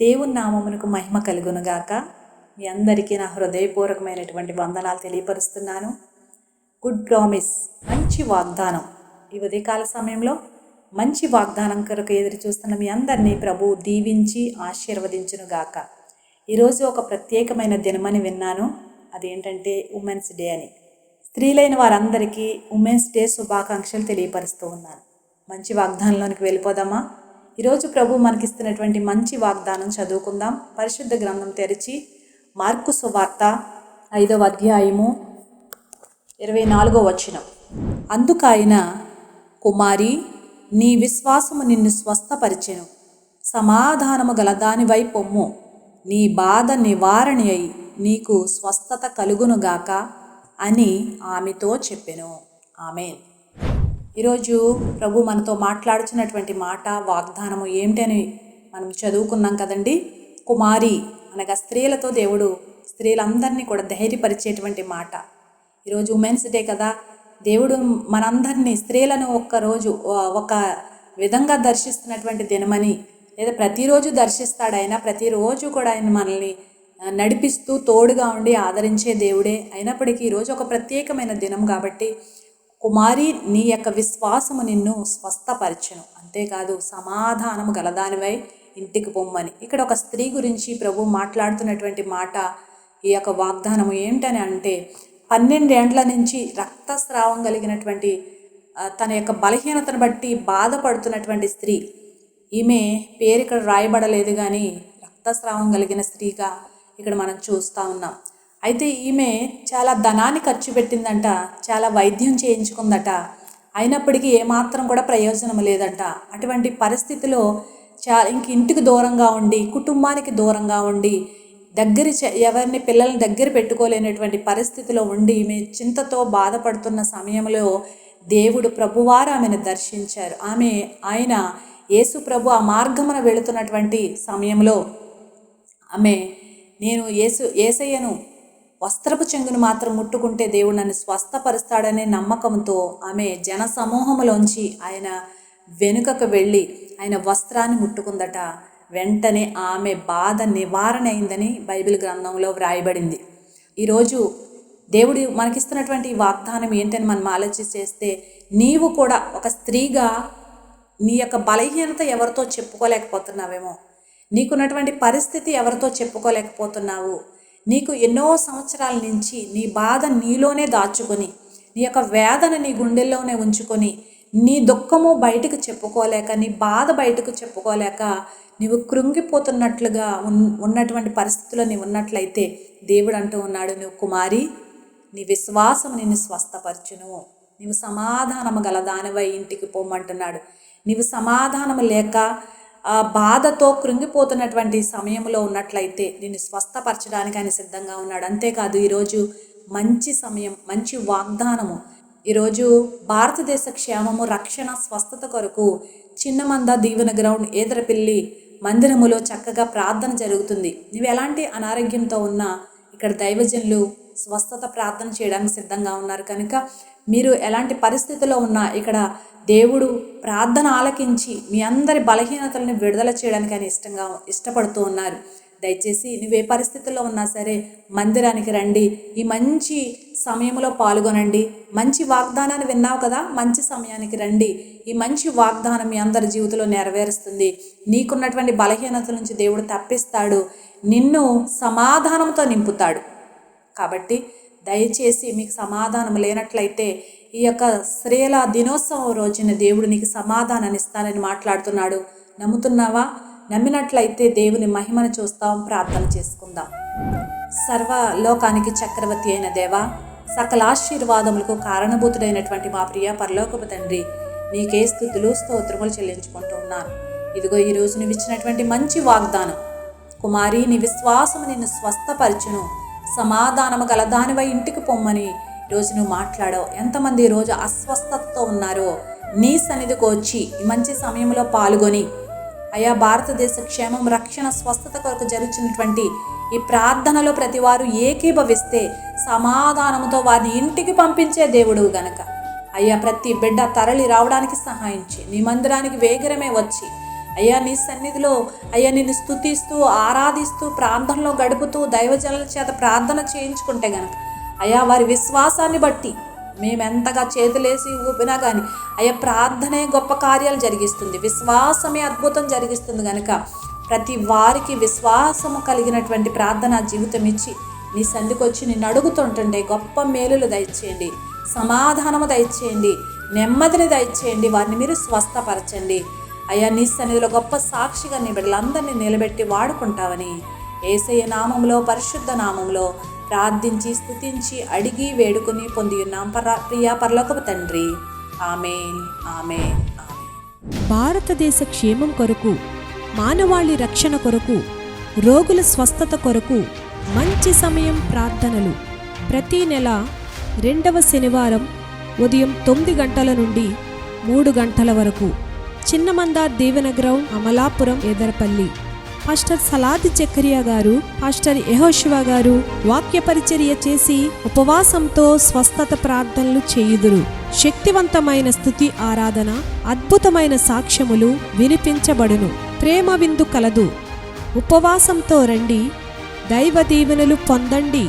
దేవుని నామమునకు మహిమ కలుగునుగాక మీ అందరికీ నా హృదయపూర్వకమైనటువంటి వందనాలు తెలియపరుస్తున్నాను. గుడ్ ప్రామిస్ మంచి వాగ్దానం. ఈ ఉదయకాల సమయంలో మంచి వాగ్దానం కొరకు ఎదురు చూస్తున్న మీ అందరినీ ప్రభు దీవించి ఆశీర్వదించునుగాక ఈరోజు ఒక ప్రత్యేకమైన దినమని విన్నాను. అదేంటంటే ఉమెన్స్ డే అని. స్త్రీలైన వారందరికీ ఉమెన్స్ డే శుభాకాంక్షలు తెలియపరుస్తూ ఉన్నాను. మంచి వాగ్దానంలోనికి వెళ్ళిపోదామా? ఈరోజు ప్రభు మనకిస్తున్నటువంటి మంచి వాగ్దానం చదువుకుందాం. పరిశుద్ధ గ్రంథం తెరిచి మార్కు సువార్త ఐదవ అధ్యాయము ఇరవై నాలుగో వచనం. అందుకైన కుమారి నీ విశ్వాసము నిన్ను స్వస్థపరిచెను. సమాధానము గల దానివై పొమ్ము. నీ బాధ నివారణ అయి నీకు స్వస్థత కలుగునుగాక అని ఆమెతో చెప్పెను. ఆమెన్. ఈరోజు ప్రభు మనతో మాట్లాడుచున్నటువంటి మాట వాగ్దానము ఏమిటని మనం చదువుకున్నాం కదండి? కుమారి అనగా స్త్రీలతో దేవుడు స్త్రీలందరినీ కూడా ధైర్యపరిచేటువంటి మాట. ఈరోజు ఉమెన్స్ డే కదా. దేవుడు మనందరినీ స్త్రీలను ఒక్కరోజు ఒక విధంగా దర్శిస్తున్నటువంటి దినమని లేదా ప్రతిరోజు దర్శిస్తాడు ఆయన ప్రతిరోజు కూడా ఆయన మనల్ని నడిపిస్తూ తోడుగా ఉండి ఆదరించే దేవుడే. అయినప్పటికీ ఈరోజు ఒక ప్రత్యేకమైన దినం కాబట్టి కుమారి నీ యొక్క విశ్వాసము నిన్ను స్వస్థపరచను. అంతేకాదు సమాధానము గలదానివై ఇంటికి పొమ్మని. ఇక్కడ ఒక స్త్రీ గురించి ప్రభు మాట్లాడుతున్నటువంటి మాట ఈ యొక్క వాగ్దానము ఏంటని అంటే పన్నెండేండ్ల నుంచి రక్తస్రావం కలిగినటువంటి తన యొక్క బలహీనతను బట్టి బాధపడుతున్నటువంటి స్త్రీ. ఈమె పేరు ఇక్కడ రాయబడలేదు కానీ రక్తస్రావం కలిగిన స్త్రీగా ఇక్కడ మనం చూస్తూ ఉన్నాం. అయితే ఈమె చాలా ధనాన్ని ఖర్చు పెట్టిందంట చాలా వైద్యం చేయించుకుందట. అయినప్పటికీ ఏమాత్రం కూడా ప్రయోజనం లేదంట. అటువంటి పరిస్థితిలో చా ఇంక ఇంటికి దూరంగా ఉండి కుటుంబానికి దూరంగా ఉండి దగ్గర ఎవరిని పిల్లల్ని దగ్గర పెట్టుకోలేనటువంటి పరిస్థితిలో ఉండి ఈమె చింతతో బాధపడుతున్న సమయంలో దేవుడు ప్రభువారు ఆమెను దర్శించారు. ఆమె ఆయన యేసు ప్రభు ఆ మార్గమున వెళుతున్నటువంటి సమయంలో ఆమె నేను యేసు ఏసయ్యను వస్త్రపు చెంగును మాత్రం ముట్టుకుంటే దేవుడు నన్ను స్వస్థపరుస్తాడనే నమ్మకంతో ఆమె జన సమూహంలోంచి ఆయన వెనుకకు వెళ్ళి ఆయన వస్త్రాన్ని ముట్టుకుందట. వెంటనే ఆమె బాధ నివారణ అయిందని బైబిల్ గ్రంథంలో వ్రాయబడింది. ఈరోజు దేవుడు మనకిస్తున్నటువంటి వాగ్దానం ఏంటని మనం ఆలోచి చేస్తే నీవు కూడా ఒక స్త్రీగా నీ యొక్క బలహీనత ఎవరితో చెప్పుకోలేకపోతున్నావేమో? నీకున్నటువంటి పరిస్థితి ఎవరితో చెప్పుకోలేకపోతున్నావు? నీకు ఎన్నో సంవత్సరాల నుంచి నీ బాధ నీలోనే దాచుకొని నీ యొక్క వేదన నీ గుండెల్లోనే ఉంచుకొని నీ దుఃఖము బయటకు చెప్పుకోలేక నీ బాధ బయటకు చెప్పుకోలేక నీవు కృంగిపోతున్నట్లుగా ఉన్ ఉన్నటువంటి పరిస్థితుల్లో నీవు ఉన్నట్లయితే దేవుడు అంటూ ఉన్నాడు నువ్వు కుమారి నీ విశ్వాసం నిన్ను స్వస్థపరచును. నీవు సమాధానము గల దానివై ఇంటికి పోమంటున్నాడు. నీవు సమాధానము లేక బాధతో కృంగిపోతున్నటువంటి సమయంలో ఉన్నట్లయితే నిన్ను స్వస్థపరచడానికి ఆయన సిద్ధంగా ఉన్నాడు. అంతేకాదు ఈరోజు మంచి సమయం మంచి వాగ్దానము. ఈరోజు భారతదేశ క్షేమము రక్షణ స్వస్థత కొరకు చిన్నమంద దీవెన గ్రౌండ్ ఏదరపిల్లి మందిరములో చక్కగా ప్రార్థన జరుగుతుంది. నువ్వు ఎలాంటి అనారోగ్యంతో ఉన్నా ఇక్కడ దైవజనులు స్వస్థత ప్రార్థన చేయడానికి సిద్ధంగా ఉన్నారు. కనుక మీరు ఎలాంటి పరిస్థితిలో ఉన్నా ఇక్కడ దేవుడు ప్రార్థన ఆలకించి మీ అందరి బలహీనతలను విడుదల చేయడానికి ఆయన ఇష్టంగా ఇష్టపడుతూ ఉన్నారు. దయచేసి నువ్వు ఏ పరిస్థితుల్లో ఉన్నా సరే మందిరానికి రండి. ఈ మంచి సమయంలో పాల్గొనండి. మంచి వాగ్దానాన్ని విన్నావు కదా? మంచి సమయానికి రండి. ఈ మంచి వాగ్దానం మీ అందరి జీవితంలో నెరవేరుస్తుంది. నీకున్నటువంటి బలహీనతల నుంచి దేవుడు తప్పిస్తాడు. నిన్ను సమాధానంతో నింపుతాడు. కాబట్టి దయచేసి మీకు సమాధానం లేనట్లయితే ఈ యొక్క స్త్రీల దినోత్సవం రోజున దేవుడు నీకు సమాధానాన్ని ఇస్తానని మాట్లాడుతున్నాడు. నమ్ముతున్నావా? నమ్మినట్లయితే దేవుని మహిమను చూస్తాం ప్రార్థన చేసుకుందాం. సర్వ లోకానికి చక్రవర్తి అయిన దేవా సకల ఆశీర్వాదములకు కారణభూతుడైనటువంటి మా ప్రియ పరలోకపు తండ్రి నీకే స్థుతులు స్తోత్రములు చెల్లించుకుంటూ ఉన్నాను. ఇదిగో ఈ రోజు నువ్వు ఇచ్చినటువంటి మంచి వాగ్దానం. కుమారి నీ విశ్వాసము నిన్ను స్వస్థపరచును. సమాధానము గల దానివై ఇంటికి పొమ్మని. ఈరోజు నువ్వు మాట్లాడావు. ఎంతమంది ఈరోజు అస్వస్థతతో ఉన్నారో. నీ సన్నిధికి వచ్చి ఈ మంచి సమయంలో పాల్గొని. అయా భారతదేశ క్షేమం రక్షణ స్వస్థత కొరకు జరుగుతున్నటువంటి ఈ ప్రార్థనలో ప్రతి వారు ఏకీభవిస్తే సమాధానంతో వారిని ఇంటికి పంపించే దేవుడు గనక. అయ్యా ప్రతి బిడ్డ తరలి రావడానికి సహాయించి నీ మందిరానికి వేగరమే వచ్చి అయ్యా నీ సన్నిధిలో అయ్యా నిన్ను స్తుతిస్తూ ఆరాధిస్తూ ప్రార్థనలో గడుపుతూ దైవజనుల చేత ప్రార్థన చేయించుకుంటే గనక అయ్యా వారి విశ్వాసాన్ని బట్టి మేమెంతగా చేతులేసి ఊపినా కానీ అయ్యా ప్రార్థనే గొప్ప కార్యాలు జరిగిస్తుంది. విశ్వాసమే అద్భుతం జరిగిస్తుంది కనుక ప్రతి వారికి విశ్వాసము కలిగినటువంటి ప్రార్థన జీవితం ఇచ్చి నీ సంధికి వచ్చి నిన్ను అడుగుతుంటుండే. గొప్ప మేలులు దయచేయండి. సమాధానము దయచేయండి. నెమ్మదిని దయచేయండి. వారిని మీరు స్వస్థపరచండి. అయ్యా నీ సన్నిధిలో గొప్ప సాక్షిగా నీ బిడ్డలందరినీ నిలబెట్టి వాడుకుంటావని ఏసయ్య నామంలో పరిశుద్ధ నామంలో ప్రార్థించి స్థుతించి అడిగి వేడుకుని పొంది ఉన్నాం పర ప్రియా పరలోకపు తండ్రి. ఆమె ఆమెన్ ఆమెన్. భారతదేశ క్షేమం కొరకు మానవాళి రక్షణ కొరకు రోగుల స్వస్థత కొరకు మంచి సమయం ప్రార్థనలు. ప్రతి నెల రెండవ శనివారం ఉదయం తొమ్మిది గంటల నుండి మూడు గంటల వరకు. చిన్నమందార్ దేవనగరం అమలాపురం ఎదరపల్లి. పాస్టర్ సలాది చక్రియా గారు పాస్టర్ యహోశివ గారు వాక్య పరిచర్య చేసి ఉపవాసంతో స్వస్థత ప్రార్థనలు చేయుదురు. శక్తివంతమైన స్థుతి ఆరాధన అద్భుతమైన సాక్ష్యములు వినిపించబడును. ప్రేమ విందు కలదు. ఉపవాసంతో రండి. దైవ దీవెనలు పొందండి.